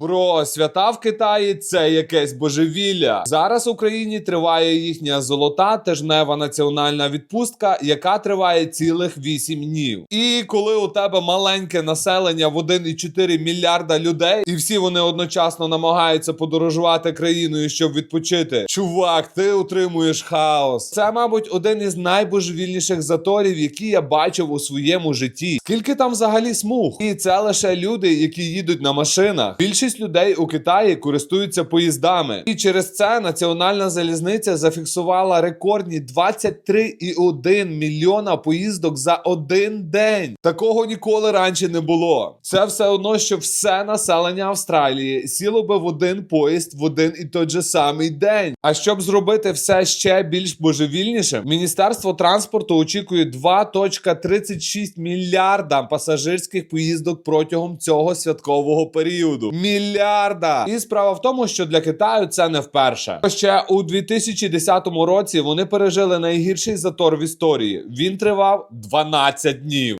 Бро, свята в Китаї це якесь божевілля. Зараз в Україні триває їхня золота тижнева національна відпустка, яка триває цілих 8 днів. І коли у тебе маленьке населення в 1,4 мільярда людей, і всі вони одночасно намагаються подорожувати країною, щоб відпочити. Чувак, ти утримуєш хаос. Це, мабуть, один із найбожевільніших заторів, які я бачив у своєму житті. Скільки там взагалі смуг? І це лише люди, які їдуть на машинах. Більшість людей у Китаї користуються поїздами, і через це національна залізниця зафіксувала рекордні 23,1 мільйона поїздок за один день. Такого ніколи раніше не було. Це все одно, що все населення Австралії сіло би в один поїзд в один і той же самий день. А щоб зробити все ще більш божевільнішим, міністерство транспорту очікує 2,36 мільярда пасажирських поїздок протягом цього святкового періоду. Мільярда! І справа в тому, що для Китаю це не вперше. Ще у 2010 році вони пережили найгірший затор в історії. Він тривав 12 днів.